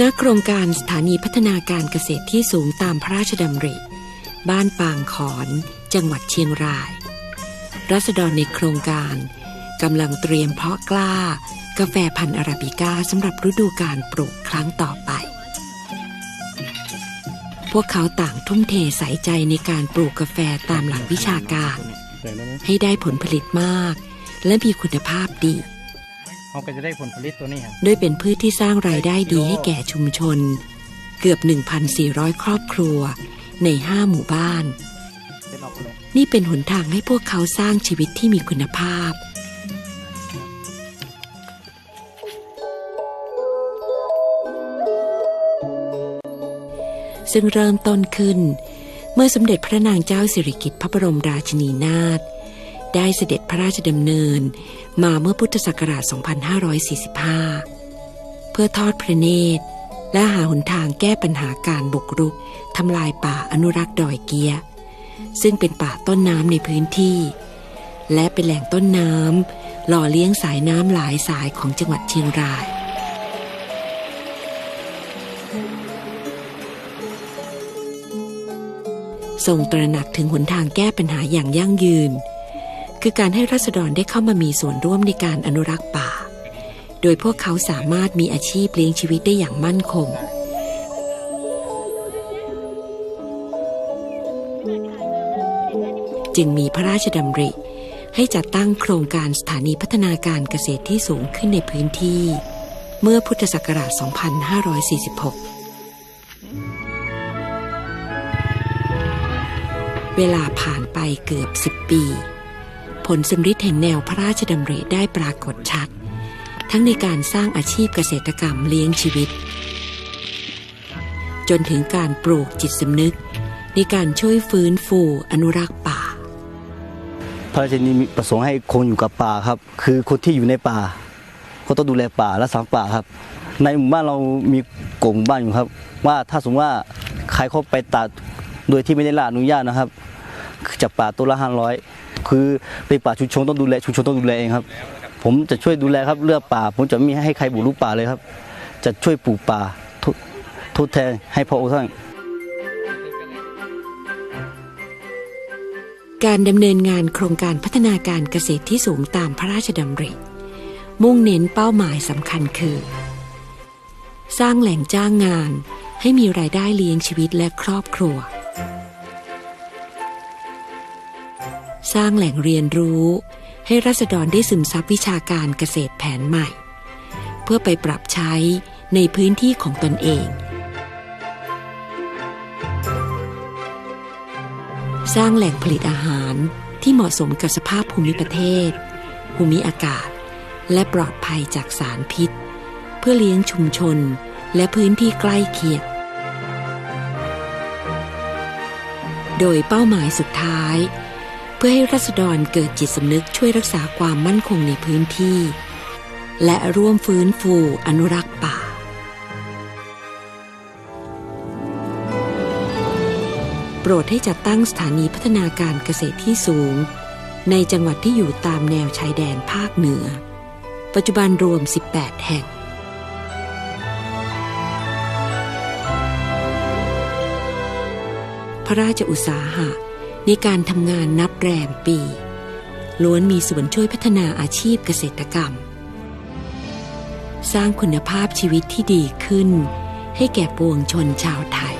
ณโครงการสถานีพัฒนาการเกษตรที่สูงตามพระราชดำริ บ้านปางขอน จังหวัดเชียงราย รัษฎรในโครงการกำลังเตรียมเพาะกล้า กาแฟพันธุ์อาราบิก้าสำหรับฤดูการปลูกครั้งต่อไป พวกเขาต่างทุ่มเทใส่ใจในการปลูกกาแฟตามหลักวิชาการ ให้ได้ผลผลิตมาก และมีคุณภาพดี เขาก็จะได้ผลผลิตตัวนี้ครับด้วยเป็นพืชที่สร้างรายได้ดีให้แก่ชุมชน เกือบ 1,400 ครอบครัว ใน 5 หมู่บ้าน นี่เป็นหนทางให้พวกเขาสร้างชีวิตที่มีคุณภาพซึ่งเริ่มต้นขึ้น เมื่อสมเด็จพระนางเจ้าสิริกิติ์พระบรมราชินีนาถ ได้เสด็จพระราชดำเนิน มาเมื่อพุทธศักราช 2545 เพื่อทอดพระเนตร และหาหนทางแก้ปัญหาการบุกรุกทำลายป่าอนุรักษ์ดอยเกีย ซึ่งเป็นป่าต้นน้ำในพื้นที่ และเป็นแหล่งต้นน้ำหล่อเลี้ยงสายน้ำหลายสายของจังหวัดเชียงรายทรงตระหนักถึงหนทางแก้ปัญหาอย่างยั่งยืน คือการให้รัษฎรได้เข้ามามีส่วนร่วมในการอนุรักษ์ป่า โดยพวกเขาสามารถมีอาชีพเลี้ยงชีวิตได้อย่างมั่นคง จึงมีพระราชดำริ ให้จัดตั้งโครงการสถานีพัฒนาการเกษตรที่สูงขึ้นในพื้นที่ เมื่อพุทธศักราช 2546เวลาผ่านไปเกือบ10ปี ผลสำฤทธิ์แห่งแนวพระราชดำริได้ปรากฏชัด ทั้งในการสร้างอาชีพเกษตรกรรมเลี้ยงชีวิต จนถึงการปลูกจิตสำนึก ในการช่วยฟื้นฟูอนุรักษ์ป่า พระราชนิมิตประสงค์ให้คงอยู่กับป่าครับ คือคนที่อยู่ในป่าเขาต้องดูแลป่าและสางป่าครับ ในหมู่บ้านเรามีกฎหมู่บ้านอยู่ครับ ว่าถ้าสมมติว่าใครเข้าไปตัดโดยที่ไม่ได้รับอนุญาตนะครับจากป่าตัวละห้าร้อย คือเป็นป่าชุมชนต้องดูแลชุมชนต้องดูแลเองครับ ผมจะช่วยดูแลครับเรื่องป่า ผมจะไม่ให้ใครบุกรุกป่าเลยครับ จะช่วยปลูกป่าทดทดแทนให้พระองค์ท่านการดำเนินงานโครงการพัฒนาการเกษตรที่สูงตามพระราชดำริ มุ่งเน้นเป้าหมายสำคัญคือ สร้างแหล่งจ้างงานให้มีรายได้เลี้ยงชีวิตและครอบครัว สร้างแหล่งเรียนรู้ ให้รัษฎรได้ซึมซับวิชาการเกษตรแผนใหม่ เพื่อไปปรับใช้ในพื้นที่ของตนเอง สร้างแหล่งผลิตอาหารที่เหมาะสมกับสภาพภูมิประเทศ ภูมิอากาศ และปลอดภัยจากสารพิษ เพื่อเลี้ยงชุมชนและพื้นที่ใกล้เคียงโดยเป้าหมายสุดท้าย เพื่อให้รัษฎรเกิดจิตสำนึกช่วยรักษาความมั่นคงในพื้นที่ และร่วมฟื้นฟูอนุรักษ์ป่า โปรดให้จัดตั้งสถานีพัฒนาการเกษตรที่สูง ในจังหวัดที่อยู่ตามแนวชายแดนภาคเหนือ ปัจจุบันรวม 18 แห่งพระราชอุตสาหะ ในการทำงานนับแรมปี ล้วนมีส่วนช่วยพัฒนาอาชีพเกษตรกรรม สร้างคุณภาพชีวิตที่ดีขึ้น ให้แก่ปวงชนชาวไทย